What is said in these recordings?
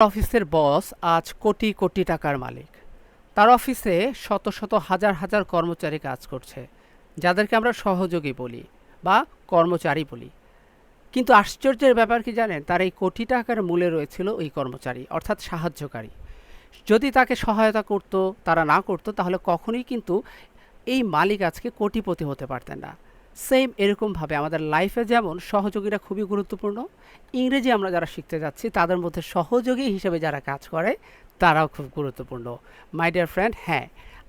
অফিসের বস আজ কোটি কোটি টাকার মালিক। তার অফিসে শত শত হাজার হাজার কর্মচারী কাজ করছে, যাদেরকে আমরা সহযোগী বলি বা কর্মচারী বলি। কিন্তু আশ্চর্যের ব্যাপার কি জানেন? তার এই কোটি টাকার মূলে রয়েছিল ওই কর্মচারী, অর্থাৎ সাহায্যকারী। যদি তাকে সহায়তা করত, তারা না করতো, তাহলে কখনোই কিন্তু এই মালিক আজকে কোটিপতি হতে পারতেন না। সেম এরকমভাবে আমাদের লাইফে যেমন সহযোগীরা খুবই গুরুত্বপূর্ণ। ইংরেজি আমরা যারা শিখতে যাচ্ছি, তাদের মধ্যে সহযোগী হিসেবে যারা কাজ করে, তারাও খুব গুরুত্বপূর্ণ। মাই ডিয়ার ফ্রেন্ড হ্যাঁ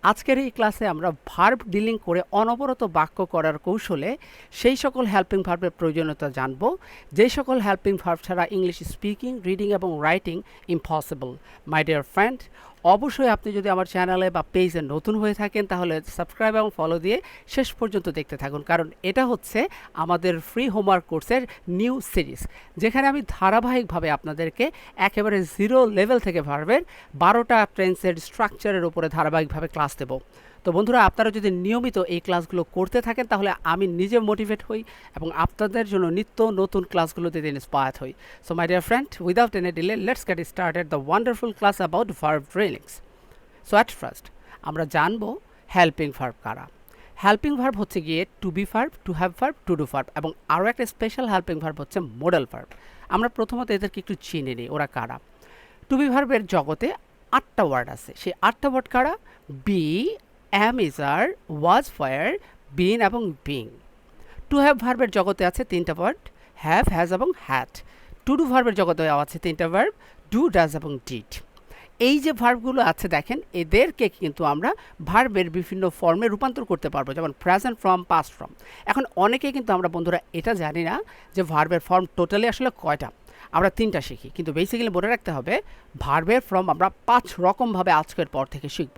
আজকের এই ক্লাসে আমরা ভার্ব ডিলিং করে অনবরত বাক্য করার কৌশলে সেই সকল হেল্পিং ভার্বের প্রয়োজনীয়তা জানব। যেই সকল হেল্পিং ভার্ব ছাড়া ইংলিশ স্পিকিং রিডিং এবং writing impossible my dear friend অবশ্যই আপনি যদি আমার চ্যানেলে বা পেজে নতুন হয়ে থাকেন, তাহলে সাবস্ক্রাইব এবং ফলো দিয়ে শেষ পর্যন্ত দেখতে থাকুন। কারণ এটা হচ্ছে আমাদের ফ্রি হোমওয়ার্ক কোর্সের নিউ সিরিজ যেখানে আমি ধারাবাহিকভাবে আপনাদেরকে একেবারে জিরো লেভেল থেকে ভার্বের বারোটা ট্রেন্সের স্ট্রাকচারের উপরে ধারাবাহিকভাবে ক্লাস দেবো। তো বন্ধুরা, আপনারা যদি নিয়মিত এই ক্লাসগুলো করতে থাকেন, তাহলে আমি নিজে মোটিভেট হই এবং আপনাদের জন্য নিত্য নতুন ক্লাসগুলো দিতে ইন্সপায়ার হই। So my dear friend without any delay let's get started the wonderful class about verb drillings so at first আমরা জানব হেল্পিং ভার্ব কারা। হেল্পিং ভার্ব হচ্ছে গিয়ে to be verb to have verb to do verb এবং আরও একটা special helping verb হচ্ছে model verb আমরা প্রথমত এদেরকে একটু চিনে নিই, ওরা কারা। টু বি ভার্বের জগতে আটটা ওয়ার্ড আছে। সেই আটটা ওয়ার্ড কারা? Be am is are was were been এবং বিং টু হ্যাভ ভার্বের জগতে আছে তিনটা ওয়ার্ড হ্যাভ হ্যাজ এবং হ্যাট টু ডু ভার্বের জগতে আছে তিনটা ভার্ব ডু ডাজ এবং ডিড এই যে ভার্বগুলো আছে দেখেন, এদেরকে কিন্তু আমরা ভার্বের বিভিন্ন ফর্মে রূপান্তর করতে পারব, যেমন প্রেজেন্ট ফর্ম পাস্ট ফর্ম এখন অনেকে কিন্তু আমরা বন্ধুরা এটা জানি না যে ভার্বের ফর্ম টোটালি আসলে কয়টা। আমরা তিনটা শিখি। কিন্তু বেসিক্যালি মনে রাখতে হবে ভার্বের ফর্ম আমরা পাঁচ রকমভাবে আজকের পর থেকে শিখব।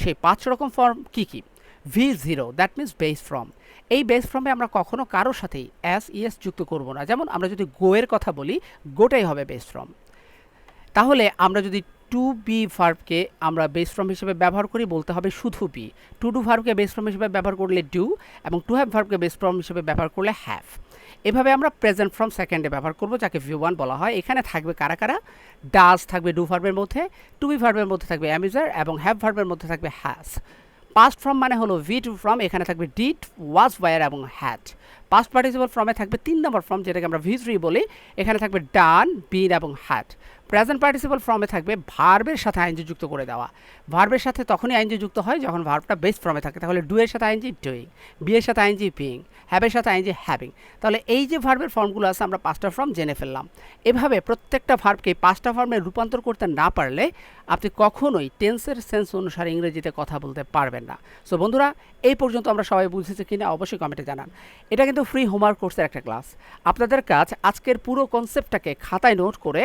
সেই পাঁচ রকম ফর্ম কি কি? V zero that means base form এই বেস ফর্মে আমরা কখনো কারোর সাথেই এস ইএস যুক্ত করব না। যেমন আমরা যদি গোয়ের কথা বলি, গোটাই হবে বেস ফর্ম তাহলে আমরা যদি টু বি ভার্বকে আমরা বেস ফর্ম হিসেবে ব্যবহার করি, বলতে হবে শুধু বি টু ডু ভার্বকে বেস ফর্ম হিসেবে ব্যবহার করলে ডু এবং টু হ্যাভ ভার্বকে বেস ফর্ম হিসেবে ব্যবহার করলে হ্যাভ এভাবে আমরা প্রেজেন্ট ফ্রম সেকেন্ডে ব্যবহার করব, যাকে ভিউ ওয়ান বলা হয়। এখানে থাকবে কারা কারা? ডাস থাকবে ডু ভার্বের মধ্যে টু বি ভার্বের মধ্যে থাকবে অ্যামিজার এবং হ্যাভ ভার্বের মধ্যে থাকবে হ্যাস পাস্ট ফ্রম মানে হলো ভি টু ফ্রম এখানে থাকবে ডিট ওয়াজ ওয়ার এবং হ্যাট পাস্ট পার্টিসিপাল ফ্রমে থাকবে তিন নম্বর ফ্রম যেটাকে আমরা ভি থ্রি বলি। এখানে থাকবে ডান বিন এবং হ্যাট প্রেজেন্ট পার্টিসিপাল ফর্মে থাকবে ভার্বের সাথে আইনজি যুক্ত করে দেওয়া। ভার্বের সাথে তখনই আইনজি যুক্ত হয় যখন ভার্বটা বেস ফর্মে থাকে। তাহলে ডু এর সাথে আইনজি ডুইং বি এর সাথে আইনজি বিং হ্যাবের সাথে আইনজি হ্যাভিং তাহলে এই যে ভার্বের ফর্মগুলো আছে আমরা পাঁচটা ফর্ম জেনে ফেললাম। এভাবে প্রত্যেকটা ভার্বকে পাঁচটা ফর্মে রূপান্তর করতে না পারলে আপনি কখনোই টেন্সের সেন্স অনুসারে ইংরেজিতে কথা বলতে পারবেন না। সো বন্ধুরা, এই পর্যন্ত আমরা সবাই বুঝেছি কিনা অবশ্যই কমেন্টে জানান। এটা কিন্তু ফ্রি হোমওয়ার্ক কোর্সের একটা ক্লাস আপনাদের কাজ আজকের পুরো কনসেপ্টটাকে খাতায় নোট করে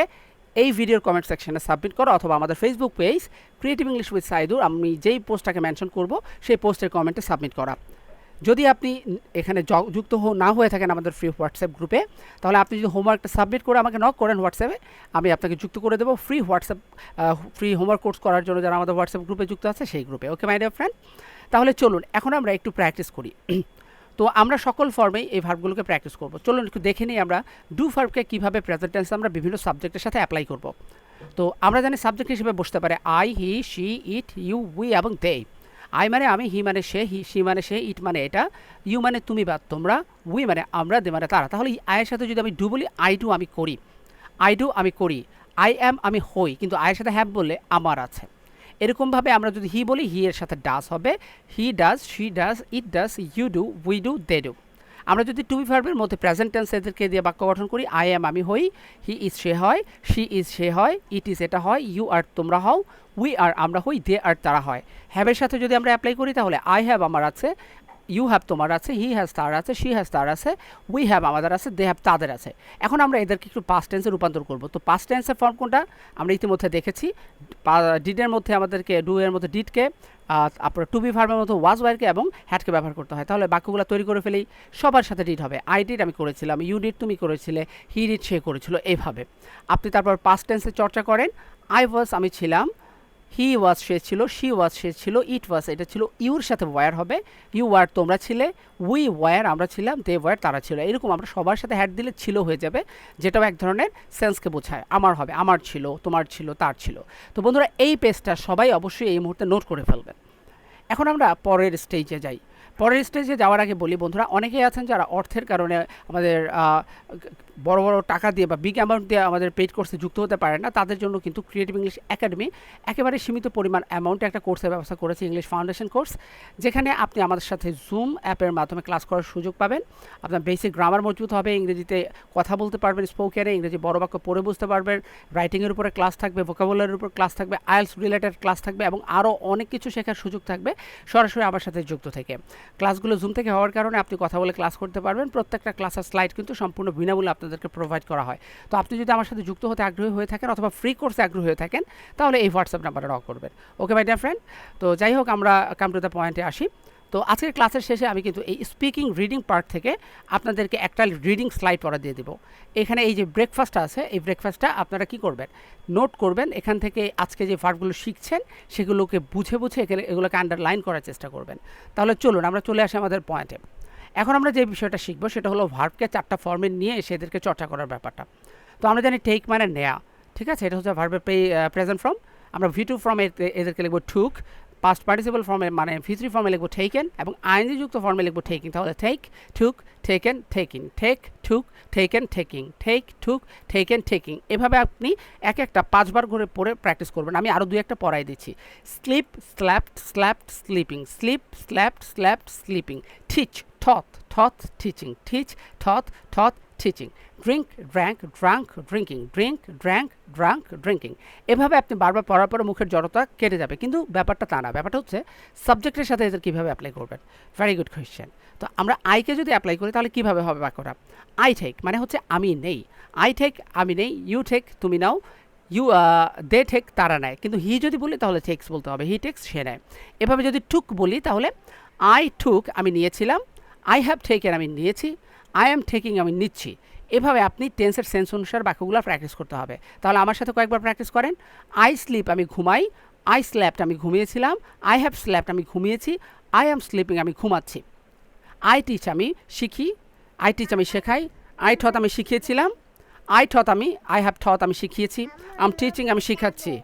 এই ভিডিওর কমেন্ট সেকশনে সাবমিট করো অথবা আমাদের Facebook page creative English with Saidur আমি যেই পোস্টটাকে মেনশন করব, সেই পোস্টের কমেন্টে সাবমিট করা। যদি আপনি এখানে যুক্ত না হয়ে থাকেন আমাদের ফ্রি হোয়াটসঅ্যাপ গ্রুপে তাহলে আপনি যদি হোমওয়ার্কটা সাবমিট করে আমাকে নক করেন হোয়াটসঅ্যাপে আমি আপনাকে যুক্ত করে দেবো free WhatsApp free homework course করার জন্য যারা আমাদের হোয়াটসঅ্যাপ গ্রুপে যুক্ত আছে সেই গ্রুপে ওকে মাই ডিয়ার ফ্রেন্ড তাহলে চলুন, এখন আমরা একটু প্র্যাকটিস করি। তো আমরা সকল ফর্মেই এই ভার্বগুলোকে প্র্যাকটিস করব। চলুন একটু দেখে নিই আমরা ডু ভার্বকে কীভাবে প্রেজেন্ট টেন্সে আমরা বিভিন্ন সাবজেক্টের সাথে অ্যাপ্লাই করব। তো আমরা জানি সাবজেক্ট হিসেবে বসতে পারে I he she it you we এবং দে আই মানে আমি হি মানে সে হি সি মানে সে ইট মানে এটা। ইউ মানে তুমি বা তোমরা। উই মানে আমরা দে মানে তারা। তাহলে আয়ের সাথে যদি আমি ডু বলি আই ডু আমি করি। আই ডু আমি করি। আই অ্যাম আমি হই। কিন্তু আয়ের সাথে হ্যাভ বললে আমার আছে। এরকমভাবে আমরা যদি হি বলি, হি এর সাথে ডাস হবে। He does she does it does you do we do they do আমরা যদি টু বি ভার্বের মধ্যে প্রেজেন্ট টেন্স এদেরকে দিয়ে বাক্য গঠন করি আই এম আমি হই হি ইজ সে হয় শি ইজ সে হয় ইট ইজ এটা হয় ইউ আর তোমরা হও উই আর আমরা হই দে আর তারা হয়। হ্যাভের সাথে যদি আমরা অ্যাপ্লাই করি, তাহলে আই হ্যাভ আমার আছে। ইউ হ্যাভ তোমার আছে হি হ্যাজ তার আছে শি হ্যাজ তার আছে উই হ্যাভ আমাদের আছে দে হ্যাভ তাদের আছে। এখন আমরা এদেরকে একটু পাস্ট টেন্সে রূপান্তর করব। তো পাস্ট টেন্সের ফর্ম কোনটা? আমরা ইতিমধ্যে দেখেছি ডিডের মধ্যে আমাদেরকে ডু এর মধ্যে ডিডকে আপনার টু বি ভার্বের মধ্যে ওয়াজ ওয়ারকে এবং হ্যাটকে ব্যবহার করতে হয়। তাহলে বাক্যগুলো তৈরি করে ফেলেই সবার সাথে ডিড হবে। আই ডিড আমি করেছিলাম ইউ ডিড তুমি করেছিলে হি ডিড সে করেছিল এইভাবে আপনি তারপর পাস্ট টেন্সে চর্চা করেন আই ওয়াজ আমি ছিলাম হি ওয়াজ সে ছিল শি ওয়াজ সে ছিল ইট ওয়াজ এটা ছিল ইউর সাথে ওয়ার হবে। ইউ ওয়ার তোমরা ছিলে উই ওয়ার আমরা ছিলাম দে ওয়ার তারা ছিল। এরকম আমরা সবার সাথে হ্যাড দিলে ছিল, হয়ে যাবে। যেটাও এক ধরনের সেন্সকে বোঝায়। আমার হবে, আমার ছিল, তোমার ছিল, তার ছিল। তো বন্ধুরা, এই পেজটা সবাই অবশ্যই এই মুহূর্তে নোট করে ফেলবেন। এখন আমরা পরের স্টেজে যাই। পরের স্টেজে যাওয়ার আগে বলি বন্ধুরা, অনেকেই আছেন যারা অর্থের কারণে আমাদের বড় বড় টাকা দিয়ে বা বিগ অ্যামাউন্ট দিয়ে আমাদের পেইড কোর্সে যুক্ত হতে পারে না, তাদের জন্য কিন্তু ক্রিয়েটিভ ইংলিশ একাডেমি একেবারে সীমিত পরিমাণ অ্যামাউন্টে একটা কোর্সের ব্যবস্থা করেছে ইংলিশ ফাউন্ডেশন কোর্স যেখানে আপনি আমাদের সাথে জুম অ্যাপের মাধ্যমে ক্লাস করার সুযোগ পাবেন। আপনার বেসিক গ্রামার মজবুত হবে, ইংরেজিতে কথা বলতে পারবেন স্পোকেনে ইংরেজি বড় বাক্য পড়ে বুঝতে পারবেন রাইটিংয়ের উপরে ক্লাস থাকবে ভোকাবুলারির উপর ক্লাস থাকবে আইএলস রিলেটেড ক্লাস থাকবে এবং আরও অনেক কিছু শেখার সুযোগ থাকবে সরাসরি আমার সাথে যুক্ত থেকে। ক্লাসগুলো জুম থেকে হওয়ার কারণে আপনি কথা বলে ক্লাস করতে পারবেন। প্রত্যেকটা ক্লাসের স্লাইড কিন্তু সম্পূর্ণ বিনামূল্যে আপনাদেরকে প্রোভাইড করা হয়। তো আপনি যদি আমার সাথে যুক্ত হতে আগ্রহী হয়ে থাকেন অথবা ফ্রি কোর্সে আগ্রহী হয়ে থাকেন, তাহলে এই হোয়াটসঅ্যাপ নাম্বারে রক করবেন। ওকে মাই ডিয়ার ফ্রেন্ড তো যাই হোক, আমরা কাম টু দ্য পয়েন্টে আসি। তো আজকের ক্লাসের শেষে আমি কিন্তু এই স্পিকিং রিডিং পার্ট থেকে আপনাদেরকে একটা রিডিং স্লাইড পড়া দিয়ে দেবো। এখানে এই যে ব্রেকফাস্টটা আছে, এই ব্রেকফাস্টটা আপনারা কি করবেন? নোট করবেন, এখান থেকে আজকে যে ভার্বগুলো শিখছেন, সেগুলোকে বুঝে বুঝে এখানে এগুলোকে আন্ডারলাইন করার চেষ্টা করবেন। তাহলে চলুন, আমরা চলে আসি আমাদের পয়েন্টে এখন আমরা যে বিষয়টা শিখব, সেটা হলো ভার্বকে চারটা ফর্মে নিয়ে সেদেরকে চর্চা করার ব্যাপারটা। তো আমরা জানি টেক মানে নেয়া, ঠিক আছে? এটা হচ্ছে ভার্বের প্রেজেন্ট ফর্ম আমরা ভি টু ফর্মে এদেরকে লিখব ঠুক পাস্ট পার্টিসিপাল ফর্মে মানে থ্রি ফর্মে লিখব টেকেন এবং আইনজি যুক্ত ফর্মে লিখব ঠেকিং তাহলে ঠেক ঠুক টেকেন ঠেকিং ঠেক ঠুক টেকেন ঠেকিং ঠেক ঠুক টেকেন ঠেকিং এভাবে আপনি এক একটা পাঁচবার করে পড়ে প্র্যাকটিস করবেন। আমি আরও দুই একটা পড়াই দিচ্ছি। Sleep slept slept sleeping sleep slept slept sleeping teach taught taught teaching teach taught taught teaching drink drank drunk drinking drink drank drunk drinking এভাবে আপনি বারবার পড়ার পরে মুখের জড়তা কেটে যাবে। কিন্তু ব্যাপারটা তা না। ব্যাপারটা হচ্ছে সাবজেক্টের সাথে এদের কীভাবে অ্যাপ্লাই করবেন? ভেরি গুড কোয়েশ্চেন তো আমরা আইকে যদি অ্যাপ্লাই করি, তাহলে কীভাবে হবে বাক্যটা? আই ঠেক মানে হচ্ছে আমি নেই। আই ঠেক আমি নেই। ইউ ঠেক তুমি নাও। ইউ দে ঠেক তারা নেয়। কিন্তু হি যদি বলি, তাহলে টেক্স বলতে হবে। হি টেক্স সে নেয়। এভাবে যদি টুক বলি, তাহলে আই টুক আমি নিয়েছিলাম। আই হ্যাভ টেকেন আমি নিয়েছি। আই অ্যাম টেকিং আমি নিচ্ছি। এভাবে আপনি টেন্সের সেন্স অনুসার বাক্যগুলো প্র্যাকটিস করতে হবে। তাহলে আমার সাথে কয়েকবার প্র্যাকটিস করেন। আই স্লিপ আমি ঘুমাই। আই স্ল্যাপড আমি ঘুমিয়েছিলাম। আই হ্যাভ স্ল্যাপড আমি ঘুমিয়েছি। আই অ্যাম স্লিপিং আমি ঘুমাচ্ছি। আই টিচ আমি শিখি। আই টিচ আমি শেখাই। আই ঠত আমি শিখিয়েছিলাম। আই ঠত আমি আই হ্যাভ ঠত আমি শিখিয়েছি। আম টিচিং আমি শিখাচ্ছি।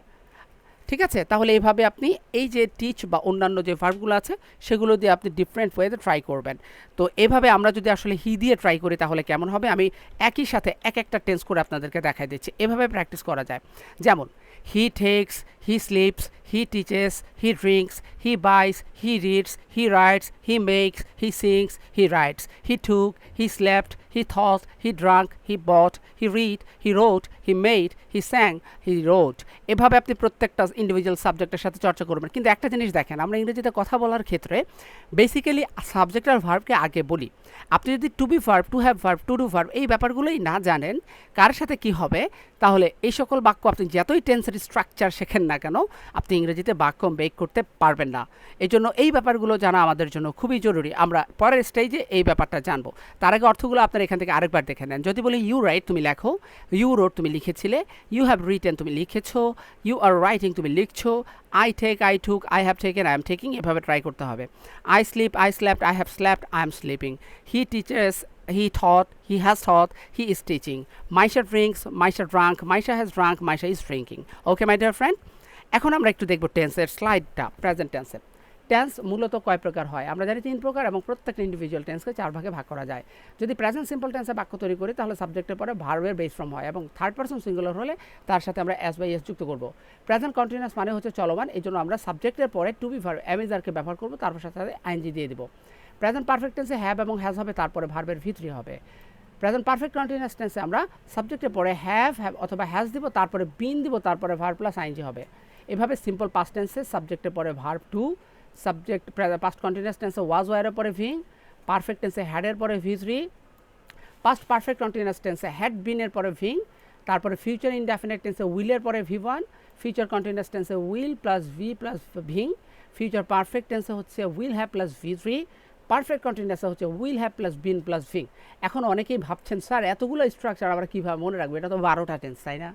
ঠিক আছে? তাহলে এইভাবে আপনি এই যে টিচ বা অন্যান্য যে ভার্বগুলো আছে, সেগুলো দিয়ে আপনি ডিফারেন্ট ওয়েতে ট্রাই করবেন। তো এভাবে আমরা যদি আসলে হি দিয়ে ট্রাই করি, তাহলে কেমন হবে? আমি একই সাথে এক একটা টেন্স করে আপনাদেরকে দেখাই দিচ্ছি। এভাবে প্র্যাকটিস করা যায়। যেমন he takes he sleeps he teaches he drinks he buys he reads he writes he makes he sings he writes he took he slept he thought he drank he bought he read he wrote he made he sang he wrote এভাবে আপনি প্রত্যেকটা individual সাবজেক্টের সাথে চর্চা করবেন। কিন্তু একটা জিনিস দেখেন, আমরা ইংরেজিতে কথা বলার ক্ষেত্রে বেসিক্যালি সাবজেক্ট আর ভার্বকে আগে বলি। আপনি যদি to be verb to have verb to do verb এই ব্যাপারগুলোই না জানেন, কার সাথে কি হবে, তাহলে এই সকল বাক্য আপনি যতই টেন্সের স্ট্রাকচার শেখেন না কেন, আপনি ইংরেজিতে বাক্য মেক করতে পারবেন না। এই জন্য এই ব্যাপারগুলো জানা আমাদের জন্য খুবই জরুরি। আমরা পরের স্টেজে এই ব্যাপারটা জানব। তার আগে অর্থগুলো আপনারা এখান থেকে আরেকবার দেখে নেন। যদি বলি ইউ রাইট তুমি লেখো। ইউ রোড তুমি লিখেছিলে। ইউ হ্যাভ রিটেন তুমি লিখেছো। ইউ আর রাইটিং তুমি লিখছো। I take I took I have taken I am taking এভাবে ট্রাই করতে হবে। I sleep I slept I have slept I am sleeping he teaches he taught, he has taught, he is teaching. Maisha drinks, Maisha drank, Maisha has drunk, Maisha is drinking. Okay, my dear friend? এখন আমরা একটু দেখব টেন্সের স্লাইডটা present টেন্সের tense মূলত কয় প্রকার হয়? আমরা জানি তিন প্রকার এবং প্রত্যেকটা ইন্ডিভিজুয়াল টেন্সকে চার ভাগে ভাগ করা যায়। যদি প্রেজেন্ট সিম্পল টেন্সে বাক্য তৈরি করি, তাহলে সাবজেক্টের পরে ভার্বের বেস ফর্ম হয় এবং থার্ড পার্সন সিঙ্গুলার হলে তার সাথে আমরা এস বাই এস যুক্ত করব। প্রেজেন্ট কন্টিনিউয়াস মানে হচ্ছে চলমান, এই জন্য আমরা সাবজেক্টের পরে টু বি ভার্ব অ্যামেজারকে ব্যবহার করব তারপর সাথে সাথে আইনজি দিয়ে দিব। প্রেজেন্ট পারফেক্ট টেন্সে হ্যাভ এবং হ্যাজ হবে, তারপরে ভার্বের ভিতরি হবে। প্রেজেন্ট পারফেক্ট কন্টিনিউয়াস টেন্সে আমরা সাবজেক্টের পরে হ্যাভ হ্যাভ অথবা হ্যাজ দিব, তারপরে বিন দিব, তারপরে ভার্ব প্লাস আইনজি হবে। এভাবে সিম্পল পাস্ট টেন্সে সাবজেক্টের পরে verb two subject past continuous টেন্সে ওয়াজ ওয়ারের পরে ভিং পারফেক্ট টেন্সে হ্যাডের পরে V three past perfect continuous টেন্সে হ্যাড বিনের পরে ভিং তারপরে ফিউচার ইনডেফিনেট টেন্সে উইলের পরে ভি ওয়ান ফিউচার কন্টিনিউয়াস টেন্সে will plus V plus V ing future perfect টেন্সে হচ্ছে will have plus V three perfect কন্টিনিউয়াসে হচ্ছে will have plus been plus V ing এখন অনেকেই ভাবছেন, স্যার, এতগুলো স্ট্রাকচার আমরা কীভাবে মনে রাখব? এটা তো বারোটা টেন্স তাই না?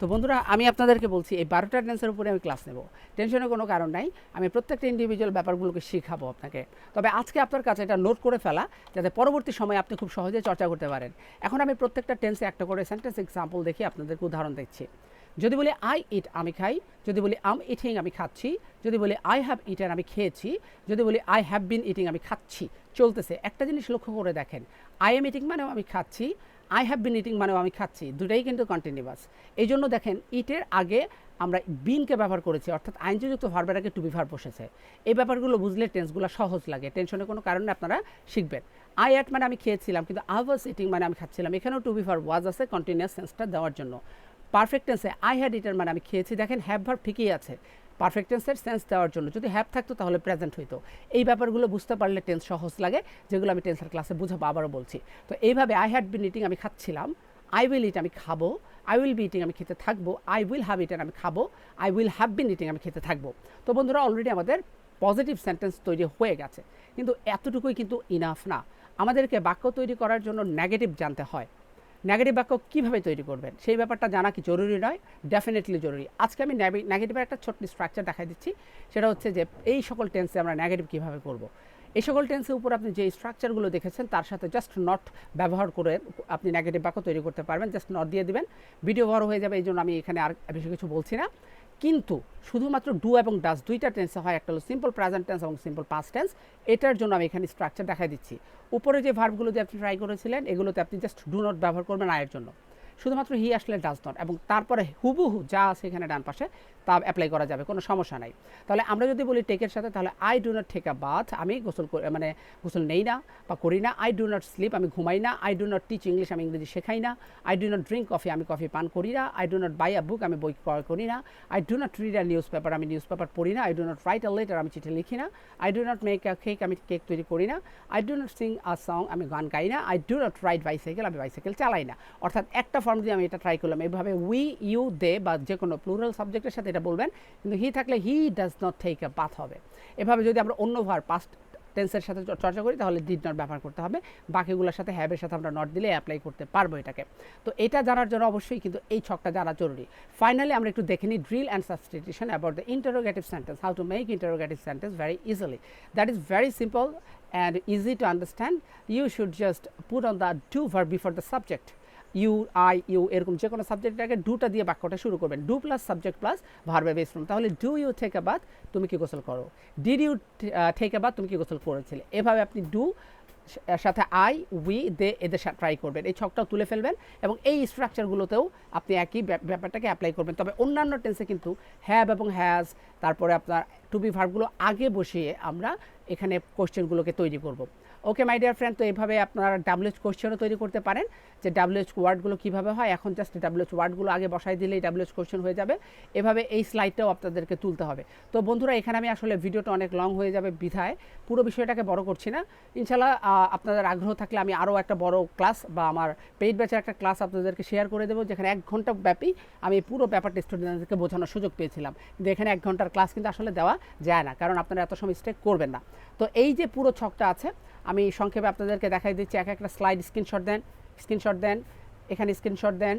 তো বন্ধুরা, আমি আপনাদেরকে বলছি, এই বারোটা টেন্সের উপরে আমি ক্লাস নেব। টেনশনের কোনো কারণ নাই। আমি প্রত্যেকটা ইন্ডিভিজুয়াল ব্যাপারগুলোকে শেখাবো আপনাকে। তবে আজকে আপনার কাছে এটা নোট করে ফেলা, যাতে পরবর্তী সময়ে আপনি খুব সহজে চর্চা করতে পারেন। এখন আমি প্রত্যেকটা টেন্সে একটা করে সেন্টেন্স এক্সাম্পল দেখি আপনাদেরকে উদাহরণ দিচ্ছি। যদি বলি আই ইট আমি খাই। যদি বলি আম ইটিং আমি খাচ্ছি। যদি বলি আই হ্যাভ ইটেন আমি খেয়েছি। যদি বলি আই হ্যাভ বিন ইটিং আমি খাচ্ছি। চলতেছে। একটা জিনিস লক্ষ্য করে দেখেন। আই এম ইটিং মানেও আমি খাচ্ছি। আই হ্যাভ বিন ইটিং মানেও আমি খাচ্ছি, দুটাই কিন্তু কন্টিনিউয়াস এই জন্য দেখেন ইটের আগে আমরা বিনকে ব্যবহার করেছি, অর্থাৎ আইনযুক্ত ভার্বের আগে টু বি ভার্ব বসেছে। এই ব্যাপারগুলো বুঝলে টেন্সগুলো সহজ লাগে টেনশনের কোনো কারণে আপনারা শিখবেন। আই অ্যাট মানে আমি খেয়েছিলাম, কিন্তু আই ওয়াজ ইটিং মানে আমি খাচ্ছিলাম। এখানেও টু বি ভার্ব ওয়াজ আছে কন্টিনিউয়াস সেন্সটা দেওয়ার জন্য। পারফেক্ট টেন্সে আই হ্যাড ইটার মানে আমি খেয়েছি। দেখেন হ্যাভ ভার্ব ঠিকই আছে। পারফেক্ট টেন্সের সেন্স দেওয়ার জন্য। যদি হ্যাপ থাকতো তাহলে প্রেজেন্ট হইতো। এই ব্যাপারগুলো বুঝতে পারলে টেন্স সহজ লাগে, যেগুলো আমি টেন্সের ক্লাসে বুঝাবো, আবারও বলছি। তো এইভাবে আই হ্যাড বিন ইটিং আমি খাচ্ছিলাম। আই উইল ইট আমি খাব। আই উইল বি ইটিং আমি খেতে থাকব। আই উইল হ্যাভ ইটেন আমি খাব। I will have been eating আমি খেতে থাকব। তো বন্ধুরা অলরেডি আমাদের পজিটিভ সেন্টেন্স তৈরি হয়ে গেছে। কিন্তু এতটুকুই কিন্তু ইনাফ না। আমাদেরকে বাক্য তৈরি করার জন্য নেগেটিভ জানতে হয়। নেগেটিভ বাক্য কীভাবে তৈরি করবেন? সেই ব্যাপারটা জানা কি জরুরি নয় ডেফিনেটলি জরুরি। আজকে আমি নেগেটিভের একটা ছোট্ট স্ট্রাকচার দেখাই দিচ্ছি, সেটা হচ্ছে যে এই সকল টেন্সে আমরা নেগেটিভ কীভাবে করব? এই সকল টেন্সের উপর আপনি যে স্ট্রাকচারগুলো দেখেছেন, তার সাথে জাস্ট নট ব্যবহার করে আপনি নেগেটিভ বাক্য তৈরি করতে পারবেন জাস্ট নট দিয়ে দিবেন। ভিডিও বড় হয়ে যাবে এই জন্য আমি এখানে আর বেশি কিছু বলছি না। কিন্তু শুধুমাত্র ডু এবং ডাস দুইটা টেন্সে হয়, একটা হলো সিম্পল প্রেজেন্ট টেন্স এবং সিম্পল পাস্ট টেন্স এটার জন্য আমি এখানে স্ট্রাকচার দেখা দিচ্ছি। উপরে যে ভার্বগুলো দিয়ে আপনি ট্রাই করেছিলেন, এগুলোতে আপনি জাস্ট ডু নট ব্যবহার করবেন আয়ের জন্য। শুধুমাত্র হি আসলে ডাজ নট এবং তারপরে হুবহু যা আছে এখানে ডান পাশে তা অ্যাপ্লাই করা যাবে কোনো সমস্যা নাই তাহলে আমরা যদি বলি টেকের সাথে তাহলে I do not take a bath আমি গোসল মানে গোসল নেই না বা করি না আই ডু নট স্লিপ আমি ঘুমাই না I do not teach English আমি ইংরেজি শেখাই না I do not drink coffee আমি কফি পান করি না I do not buy a book আমি বই ক্রয় করি না I do not read a newspaper আমি নিউজ পেপার পড়ি না I do not write a letter আমি চিঠি লিখি না I do not make a cake আমি কেক তৈরি করি না I do not sing a song আমি গান গাই না I do not ride bicycle আমি বাইসাইকেল চালাই না অর্থাৎ একটা ফর্ম দিয়ে আমি এটা ট্রাই করলাম এইভাবে উই ইউ দে বা যে কোনো প্লুরাল সাবজেক্টের সাথে এটা বলবেন, কিন্তু হি থাকলে he does not take a bath হবে। এভাবে যদি আমরা অন্য ভার পাস্ট টেন্সের সাথে চর্চা করি, তাহলে ডিড নট ব্যবহার করতে হবে। বাকিগুলোর সাথে হ্যাবের সাথে আমরা নট দিলে অ্যাপ্লাই করতে পারব এটাকে। তো এটা জানার জন্য অবশ্যই কিন্তু এই ছকটা জানা জরুরি। ফাইনালি আমরা একটু দেখে নিই drill and substitution about the interrogative sentence how to make interrogative sentence very easily that is very simple and easy to understand you should just put on the do verb before the subject you, I, you, এরকম যে কোনো সাবজেক্টের ডুটা দিয়ে বাক্যটা শুরু করবেন। Do plus subject plus ভার্বে বেস ফ্রম। তাহলে ডু ইউ টেক বাদ তুমি কি গোসল করো? ডিড ইউ আ বাথ তুমি কি গোসল করেছিলে? এভাবে আপনি ডু সাথে আই, উই, দে, এদের সাথে ট্রাই করবেন। এই ছকটাও তুলে ফেলবেন এবং এই স্ট্রাকচারগুলোতেও আপনি একই ব্যাপারটাকে অ্যাপ্লাই করবেন। তবে অন্যান্য টেন্সে কিন্তু হ্যাভ এবং হ্যাজ তারপরে আপনার টু বি ভার্বগুলো আগে বসিয়ে আমরা এখানে কোশ্চেনগুলোকে তৈরি করব। ওকে মাই ডিয়ার ফ্রেন্ড তো এইভাবে আপনারা ডাব্লিউএচ কোশ্চেনও তৈরি করতে পারেন যে ডাব্লিউএচ ওয়ার্ডগুলো কীভাবে হয়। এখন জাস্ট ডাব্লিউএচ ওয়ার্ডগুলো আগে বসাই দিলেই ডাব্লিউএচ কোশ্চেন হয়ে যাবে। এভাবে এই স্লাইডটাও আপনাদেরকে তুলতে হবে। তো বন্ধুরা, এখানে আমি আসলে ভিডিওটা অনেক লং হয়ে যাবে বিধায়। পুরো বিষয়টাকে বড় করছি না। ইনশাল্লাহ আপনাদের আগ্রহ থাকলে আমি আরও একটা বড় ক্লাস বা আমার পেইড ব্যাচের একটা ক্লাস আপনাদেরকে শেয়ার করে দেবো, যেখানে এক ঘণ্টা ব্যাপী আমি পুরো ব্যাপারটা স্টুডেন্টদেরকে বোঝানোর সুযোগ পেয়েছিলাম। কিন্তু এখানে এক ঘণ্টার ক্লাস কিন্তু আসলে দেওয়া যায় না, কারণ আপনারা এত সময় স্টে করবেন না। তো এই যে পুরো ছকটা আছে আমি সংক্ষেপে আপনাদেরকে দেখাই দিচ্ছি, এক একটা স্লাইড স্ক্রিনশট দেন স্ক্রিনশট দেন, এখানে স্ক্রিনশট দেন,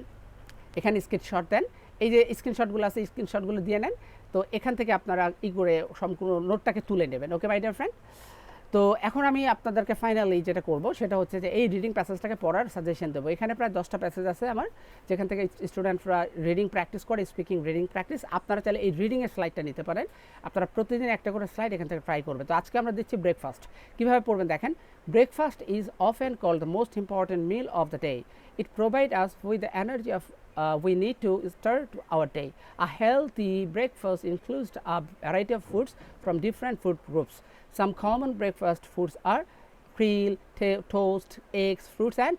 এখানে স্ক্রিনশট দেন। এই যে স্ক্রিনশটগুলো আছে স্ক্রিনশটগুলো দিয়ে নেন। তো এখান থেকে আপনারা ই করে সম্পূর্ণ নোটটাকে তুলে নেবেন। ওকে মাই ডিয়ার ফ্রেন্ড তো এখন আমি আপনাদেরকে ফাইনালি যেটা করব, সেটা হচ্ছে যে এই রিডিং প্যাসেজটাকে পড়ার সাজেশন দেবো। এখানে প্রায় দশটা প্যাসেজ আছে আমার, যেখান থেকে স্টুডেন্টরা রিডিং প্র্যাকটিস করে স্পিকিং রিডিং প্র্যাকটিস আপনারা চাইলে এই রিডিংয়ের স্লাইডটা নিতে পারেন। আপনারা প্রতিদিন একটা করে স্লাইড এখান থেকে ট্রাই করবে তো আজকে আমরা দিচ্ছি ব্রেকফাস্ট কীভাবে পড়বেন দেখেন breakfast is often call the most important meal of the day it provide us with the energy of uh, we need to start our day. A healthy breakfast includes a variety of foods from different food groups. Some common breakfast foods are krill, toast, eggs, fruits, and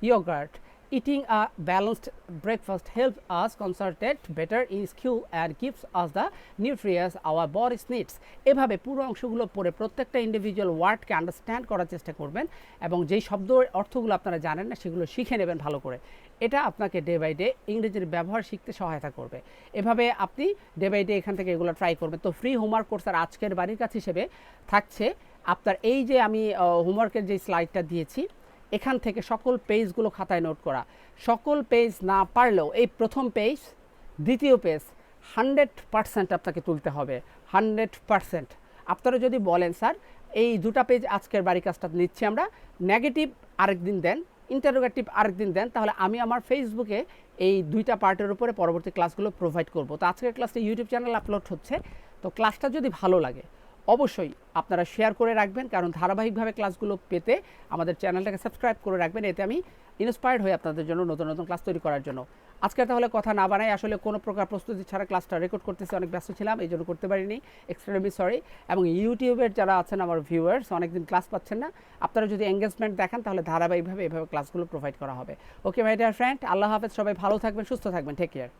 yogurt. Eating a balanced breakfast helps us concentrate better in school and gives us the nutrients our bodies needs. এভাবে পুরো অংশগুলো পড়ে প্রত্যেকটা individual ওয়ার্ডকে understand করার চেষ্টা করবেন এবং যেই শব্দ অর্থগুলো আপনারা জানেন না, সেগুলো শিখে নেবেন ভালো করে। এটা আপনাকে ডে বাই ডে ইংরেজির ব্যবহার শিখতে সহায়তা করবে। এভাবে আপনি ডে বাই ডে এখান থেকে এগুলো ট্রাই করবেন। তো ফ্রি হোমওয়ার্ক কোর্স আর আজকের বাড়ির কাছে হিসেবে থাকছে। আপনার এই যে আমি হোমওয়ার্কের যে স্লাইডটা দিয়েছি এখান থেকে সকল পেজগুলো খাতায় নোট করা। সকল পেজ না পারলেও এই প্রথম পেজ, দ্বিতীয় পেজ, হান্ড্রেড পার্সেন্ট আপনাকে তুলতে হবে। Hundred percent. আপনারা যদি বলেন, স্যার, এই দুটা পেজ আজকের বাড়ি কাজটা নিচ্ছি আমরা। নেগেটিভ আরেকদিন দেন, ইন্টারোগেটিভ আরেকদিন দেন, তাহলে আমি আমার ফেসবুকে এই দুইটা পার্টের উপরে পরবর্তী ক্লাসগুলো প্রোভাইড করব। তো আজকের ক্লাসটা ইউটিউব চ্যানেল আপলোড হচ্ছে। তো ক্লাসটা যদি ভালো লাগে অবশ্যই আপনারা শেয়ার করে রাখবেন, কারণ ধারাবাহিকভাবে ক্লাসগুলো পেতে আমাদের চ্যানেলটাকে সাবস্ক্রাইব করে রাখবেন। এতে আমি ইন্সপায়ার্ড হই আপনাদের জন্য নতুন নতুন ক্লাস তৈরি করার জন্য। আজকে তাহলে কথা না বানাই আসলে কোনো প্রকার প্রস্তুতি ছাড়া ক্লাসটা রেকর্ড করতেছি, অনেক ব্যস্ত ছিলাম, এই জন্য করতে পারিনি এক্সট্রিমলি সরি এবং ইউটিউবের যারা আছেন আমার ভিউয়ার্স অনেকদিন ক্লাস পাচ্ছেন না, আপনারা যদি এঙ্গেজমেন্ট দেখান, তাহলে ধারাবাহিকভাবে এভাবে ক্লাসগুলো প্রোভাইড করা হবে। ওকে ভাই ডিয়ার ফ্রেন্ড আল্লাহ হাফেজ, সবাই ভালো থাকবেন, সুস্থ থাকবেন টেক কেয়ার